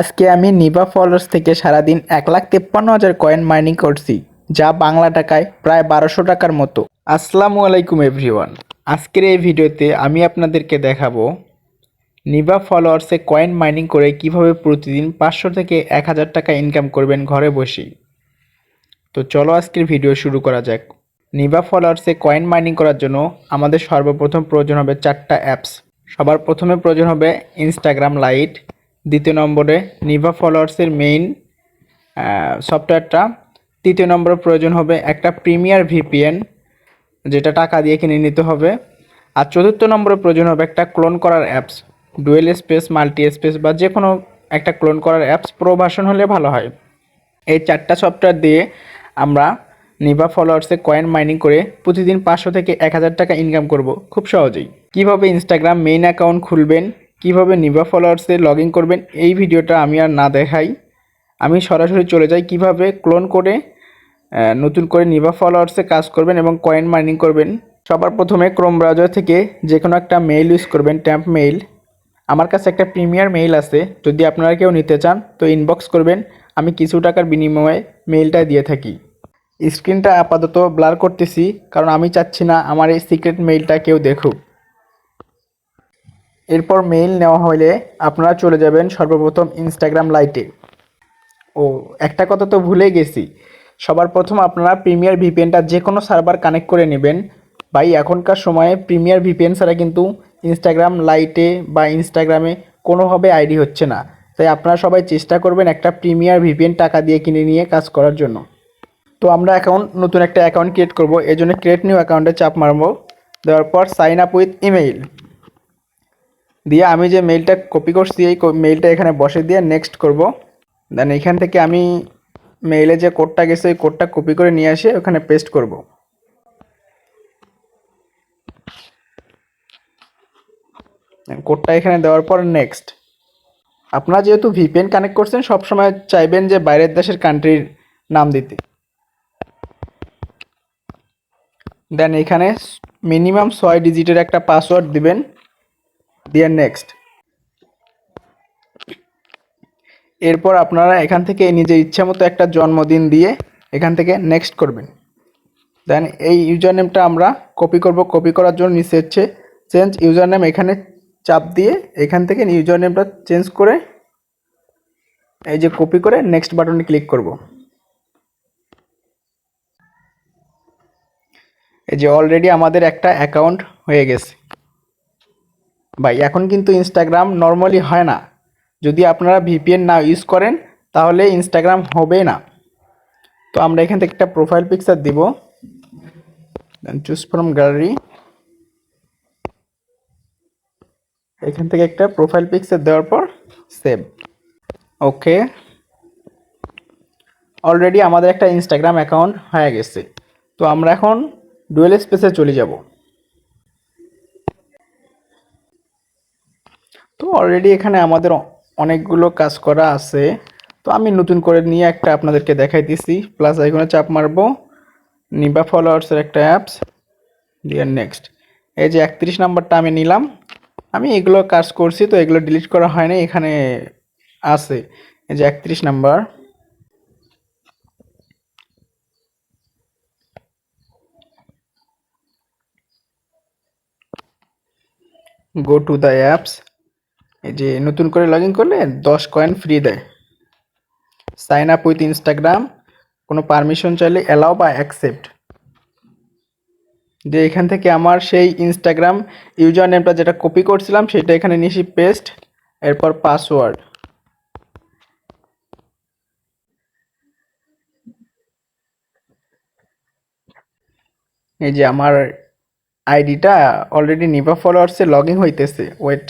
আজকে আমি নিভা ফলোয়ার্স থেকে সারাদিন এক লাখ তেপ্পান্ন হাজার কয়েন মাইনিং করছি, যা বাংলা টাকায় প্রায় বারোশো টাকার মতো। আসসালামু আলাইকুম এভরিওয়ান। আজকের এই ভিডিওতে আমি আপনাদেরকে দেখাবো নিভা ফলোয়ার্সে কয়েন মাইনিং করে কীভাবে প্রতিদিন পাঁচশো থেকে এক হাজার টাকা ইনকাম করবেন ঘরে বসেই। তো চলো আজকের ভিডিও শুরু করা যাক। নিভা ফলোয়ার্সে কয়েন মাইনিং করার জন্য আমাদের সর্বপ্রথম প্রয়োজন হবে চারটা অ্যাপস। সবার প্রথমে প্রয়োজন হবে ইনস্টাগ্রাম লাইট দ্বিতীয় নম্বরে নিভা ফলোয়ার্সের মেইন সফটওয়্যারটা তৃতীয় নম্বরে প্রয়োজন হবে একটা প্রিমিয়ার ভিপিএন যেটা টাকা দিয়ে কিনে নিতে হবে। আর চতুর্থ নম্বরে প্রয়োজন হবে একটা ক্লোন করার apps dual space multi space বা যে কোনো একটা ক্লোন করার অ্যাপস প্রো হলে ভালো হয়। এই চারটা সফটওয়্যার দিয়ে আমরা নিভা ফলোয়ার্সে কয়েন মাইনিং করে প্রতিদিন পাঁচশো থেকে এক হাজার টাকা ইনকাম করব। খুব সহজেই। কীভাবে ইনস্টাগ্রাম মেইন অ্যাকাউন্ট খুলবেন? কীভাবে নিভা ফলোয়ার্সে লগ ইন করবেন এই ভিডিওটা আমি আর না দেখাই। আমি সরাসরি চলে যাই কীভাবে ক্লোন করে নতুন করে নিভা ফলোয়ার্সে কাজ করবেন এবং কয়েন মাইনিং করবেন। সবার প্রথমে ক্রোম ব্রাউজার থেকে যে কোনো একটা মেইল ইউজ করবেন, ট্যাম্প মেইল। আমার কাছে একটা প্রিমিয়ার মেইল আছে, যদি আপনারা কেউ নিতে চান, তো ইনবক্স করবেন। আমি কিছু টাকার বিনিময়ে মেইলটা দিয়ে থাকি। স্ক্রিনটা আপাতত ব্লার করতেছি, কারণ আমি চাচ্ছি না আমার এই সিক্রেট মেইলটা কেউ দেখুক। এরপর মেইল নেওয়া হলে আপনারা চলে যাবেন সর্বপ্রথম ইনস্টাগ্রাম লাইটে ও, একটা কথা তো ভুলে গেছি। সবার প্রথম আপনারা প্রিমিয়ার ভিপিএনটা যে কোনো সার্ভার কানেক্ট করে নেবেন। ভাই, এখনকার সময়ে প্রিমিয়ার ভিপিএন ছাড়া কিন্তু ইনস্টাগ্রাম লাইটে বা ইনস্টাগ্রামে কোনোভাবে আইডি হচ্ছে না। তাই আপনারা সবাই চেষ্টা করবেন একটা প্রিমিয়ার ভিপিএন টাকা দিয়ে কিনে নিয়ে কাজ করার জন্য। তো আমরা অ্যাকাউন্ট নতুন একটা অ্যাকাউন্ট ক্রিয়েট করব। জন্য ক্রিয়েট নিউ অ্যাকাউন্টে চাপ মারবো। দেওয়ার পর সাইন আপ উইথ ইমেইল দিয়ে আমি যে মেইলটা কপি করছি, এই মেইলটা এখানে বসে দিয়ে নেক্সট করব। দেন এখান থেকে আমি মেইলে যে কোডটা গেছে, ওই কোডটা কপি করে নিয়ে এসে ওখানে পেস্ট করব। কোডটা এখানে দেওয়ার পর নেক্সট আপনারা যেহেতু ভিপিএন কানেক্ট করছেন, সবসময় চাইবেন যে বাইরের দেশের কান্ট্রির নাম দিতে। দেন এখানে মিনিমাম ছয় ডিজিটের একটা পাসওয়ার্ড দিবেন। দিয়ে নেক্সট এরপর আপনারা এখান থেকে নিজের ইচ্ছা মতো একটা জন্মদিন দিয়ে এখান থেকে নেক্সট করবেন। দেন এই ইউজার নেমটা আমরা কপি করব। কপি করার জন্য নিচে হচ্ছে চেঞ্জ ইউজার নেম এখানে চাপ দিয়ে এখান থেকে ইউজার নেমটা চেঞ্জ করে এই যে কপি করে নেক্সট বাটনে ক্লিক করব। এই যে অলরেডি আমাদের একটা অ্যাকাউন্ট হয়ে গেছে। ভাই, এখন কিন্তু ইনস্টাগ্রাম নর্মালি হয় না। যদি আপনারা ভিপিএন না ইউজ করেন, তাহলে ইনস্টাগ্রাম হবে না। তো আমরা এখান থেকে একটা প্রোফাইল পিকচার দিব। চুজ ফ্রম গ্যালারি এখান থেকে একটা প্রোফাইল পিকচার দেওয়ার পর সেভ ওকে অলরেডি আমাদের একটা ইনস্টাগ্রাম অ্যাকাউন্ট হয়ে গেছে। তো আমরা এখন ডুয়েল স্পেসে চলে যাব। অলরেডি এখানে আমাদের অনেকগুলো কাজ করা আছে। তো আমি নতুন করে নিয়ে একটা আপনাদেরকে দেখাই দিছি। প্লাস এখানে চাপ মারবো। নিবা ফলোয়ার্সের একটা অ্যাপস দিয়ে নেক্সট এই যে একত্রিশ নাম্বারটা আমি নিলাম। আমি এগুলো কাজ করছি, তো এগুলো ডিলিট করা হয়নি, এখানে আছে। এই যে একত্রিশ number. Go to the apps যে নতুন করে লগ ইন করলে দশ কয়েন ফ্রি দেয়। সাইন আপ উইথ ইনস্টাগ্রাম কোনো পারমিশন চাইলে অ্যালাও বা অ্যাকসেপ্ট যে এখান থেকে আমার সেই ইনস্টাগ্রাম ইউজার নেমটা যেটা কপি করছিলাম, সেটা এখানে নিয়েছি পেস্ট এরপর পাসওয়ার্ড এই যে আমার আইডিটা অলরেডি নিভা ফলোয়ার্সে লগ ইন হইতেছে। ওয়েট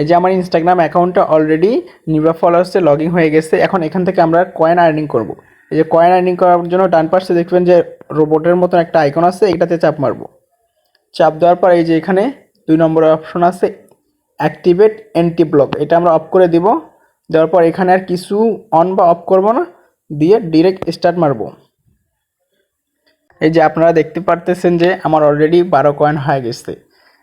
এই যে আমার ইনস্টাগ্রাম অ্যাকাউন্টটা অলরেডি নিভা ফলোয়ার্সে লগ ইন হয়ে গেছে, এখন এখান থেকে আমরা কয়েন আর্নিং করব। এই যে কয়েন আর্নিং করার জন্য ডান পাশে দেখবেন যে রোবটের মতন একটা আইকন আছে, এটাতে চাপ মারবো। চাপ দেওয়ার পর এই যে এখানে দুই নম্বর অপশন আছে অ্যাক্টিভেট এন্টি ব্লক এটা আমরা অফ করে দিব। দেওয়ার পর এখানে আর কিছু অন বা অফ করব না, দিয়ে ডিরেক্ট স্টার্ট মারবো। এই যে আপনারা দেখতে পারতেছেন যে আমার অলরেডি বারো কয়েন হয়ে গেছে।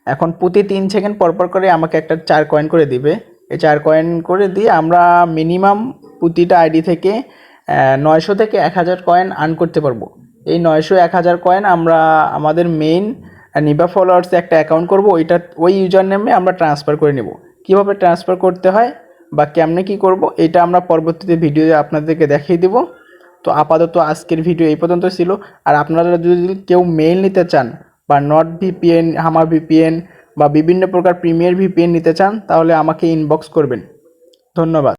এখন প্রতি তিন সেকেন্ড পরপর করে আমাকে একটা চার কয়েন করে দিবে। এই চার কয়েন করে দিয়ে আমরা মিনিমাম প্রতিটা আইডি থেকে নয়শো থেকে এক হাজার কয়েন আর্ন করতে পারব। এই নয়শো এক হাজার কয়েন আমরা আমাদের মেইন নিবা ফলোয়ার্সে একটা অ্যাকাউন্ট করব। ওইটা, ওই ইউজার নেমে আমরা ট্রান্সফার করে নেব। কীভাবে ট্রান্সফার করতে হয় বা কেমনে কী করব, এটা আমরা পরবর্তীতে ভিডিও আপনাদেরকে দেখিয়ে দেবো। তো আপাতত আজকের ভিডিও এই পর্যন্ত ছিল। আর আপনারা যদি কেউ মেইল নিতে চান বা নট ভিপিএন হামার ভিপিএন বা বিভিন্ন প্রকার প্রিমিয়ার ভিপিএন নিতে চান, তাহলে আমাকে ইনবক্স করবেন। ধন্যবাদ।